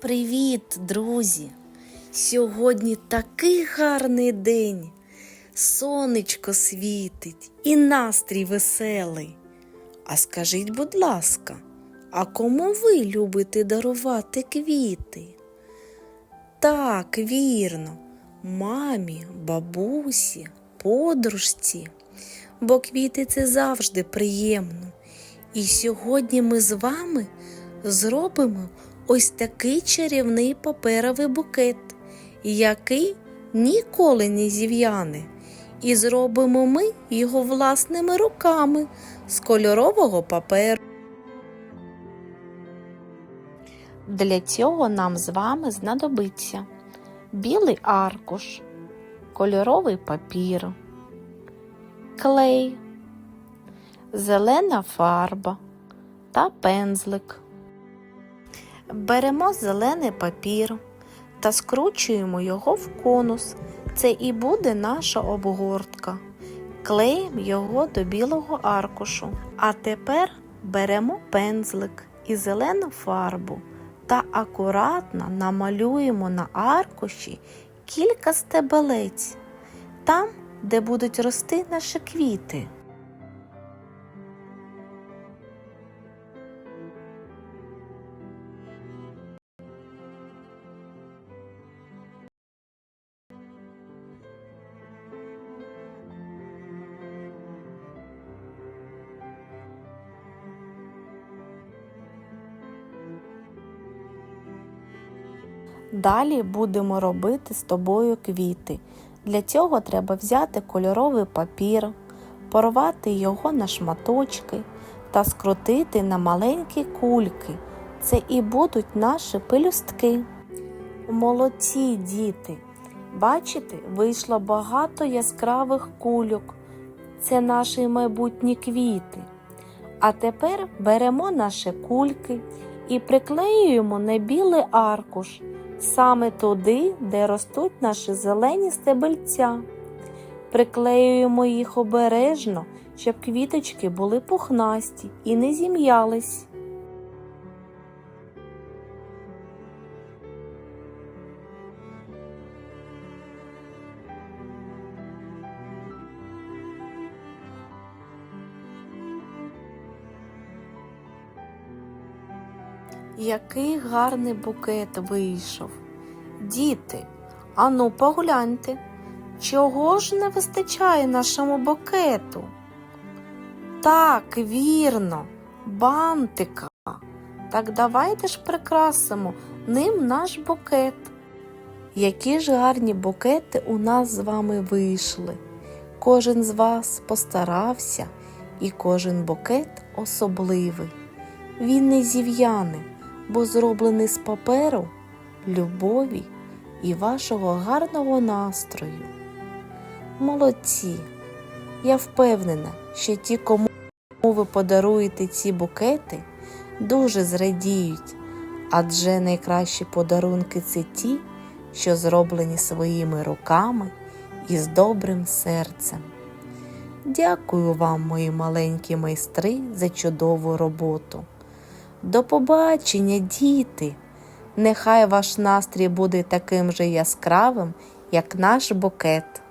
Привіт, друзі! Сьогодні такий гарний день. Сонечко світить і настрій веселий. А скажіть, будь ласка, а кому ви любите дарувати квіти? Так, вірно, мамі, бабусі, подружці, бо квіти це завжди приємно. І сьогодні ми з вами зробимо ось такий чарівний паперовий букет, який ніколи не зів'яне. І зробимо ми його власними руками з кольорового паперу. Для цього нам з вами знадобиться білий аркуш, кольоровий папір, клей, зелена фарба та пензлик. Беремо зелений папір та скручуємо його в конус. Це і буде наша обгортка. Клеїмо його до білого аркушу. А тепер беремо пензлик і зелену фарбу та акуратно намалюємо на аркуші кілька стебелець, там, де будуть рости наші квіти. Далі будемо робити з тобою квіти. Для цього треба взяти кольоровий папір, порвати його на шматочки та скрутити на маленькі кульки. Це і будуть наші пелюстки. Молодці діти! Бачите, вийшло багато яскравих кульок. Це наші майбутні квіти. А тепер беремо наші кульки і приклеюємо на білий аркуш саме туди, де ростуть наші зелені стебельця. Приклеюємо їх обережно, щоб квіточки були пухнасті і не зім'ялись. Який гарний букет вийшов. Діти, ану погляньте, чого ж не вистачає нашому букету? Так, вірно, бантика. Так давайте ж прикрасимо ним наш букет. Які ж гарні букети у нас з вами вийшли. Кожен з вас постарався, і кожен букет особливий. Він не зів'яне, бо зроблений з паперу, любові і вашого гарного настрою. Молодці! Я впевнена, що ті, кому ви подаруєте ці букети, дуже зрадіють, адже найкращі подарунки це ті, що зроблені своїми руками і з добрим серцем. Дякую вам, мої маленькі майстри, за чудову роботу. До побачення, діти! Нехай ваш настрій буде таким же яскравим, як наш букет.